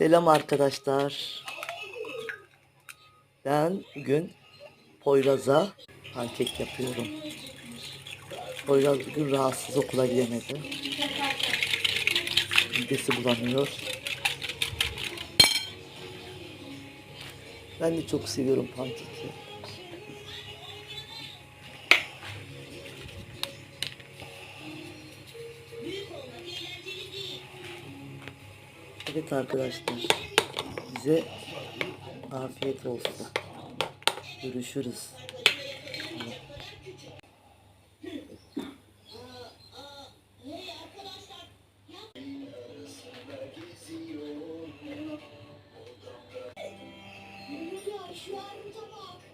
Selam arkadaşlar. Ben bugün Poyraz'a pankek yapıyorum. Poyraz bugün rahatsız okula gidemedi. Midesi bulanıyor. Ben de çok seviyorum pankeki. Evet arkadaşlar. Bize afiyet olsun. Görüşürüz. Şu an tabak.